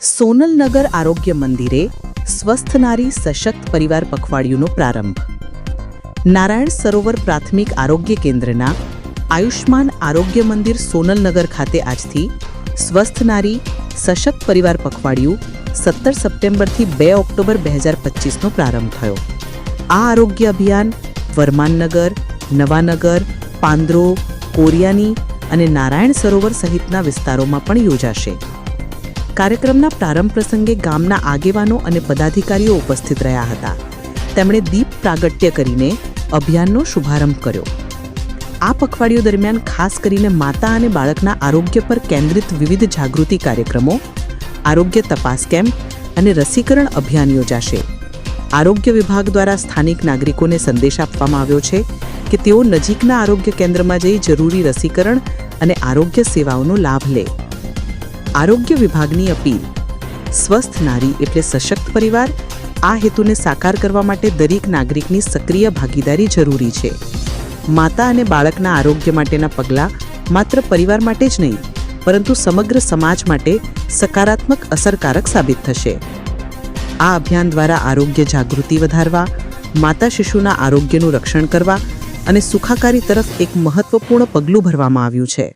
સોનલનગર આરોગ્ય મંદિરે સ્વસ્થ નારી સશક્ત પરિવાર પખવાડિયુંનો પ્રારંભ. નારાયણ સરોવર પ્રાથમિક આરોગ્ય કેન્દ્રના આયુષ્માન આરોગ્ય મંદિર સોનલનગર ખાતે આજથી સ્વસ્થ નારી સશક્ત પરિવાર પખવાડિયું સત્તર સપ્ટેમ્બરથી બે ઓક્ટોબર બે હજાર પચીસનો પ્રારંભ થયો. આ આરોગ્ય અભિયાન વર્માનનગર, નવાનગર, પાંદરો, કોરિયાની અને નારાયણ સરોવર સહિતના વિસ્તારોમાં પણ યોજાશે. કાર્યક્રમના પ્રારંભ પ્રસંગે ગામના આગેવાનો અને પદાધિકારીઓ ઉપસ્થિત રહ્યા હતા. તેમણે દીપ પ્રાગટ્ય કરીને અભિયાનનો શુભારંભ કર્યો. આ પખવાડિયો દરમિયાન ખાસ કરીને માતા અને બાળકના આરોગ્ય પર કેન્દ્રિત વિવિધ જાગૃતિ કાર્યક્રમો, આરોગ્ય તપાસ કેમ્પ અને રસીકરણ અભિયાન યોજાશે. આરોગ્ય વિભાગ દ્વારા સ્થાનિક નાગરિકોને સંદેશ આપવામાં આવ્યો છે કે તેઓ નજીકના આરોગ્ય કેન્દ્રમાં જઈ જરૂરી રસીકરણ અને આરોગ્ય સેવાઓનો લાભ લે. આરોગ્ય વિભાગની અપીલ. સ્વસ્થ નારી એટલે સશક્ત પરિવાર, આ હેતુને સાકાર કરવા માટે દરેક નાગરિકની સક્રિય ભાગીદારી જરૂરી છે. માતા અને બાળકના આરોગ્ય માટેના પગલાં માત્ર પરિવાર માટે જ નહીં, પરંતુ સમગ્ર સમાજ માટે સકારાત્મક અસરકારક સાબિત થશે. આ અભિયાન દ્વારા આરોગ્ય જાગૃતિ વધારવા, માતા શિશુના આરોગ્યનું રક્ષણ કરવા અને સુખાકારી તરફ એક મહત્વપૂર્ણ પગલું ભરવામાં આવ્યું છે.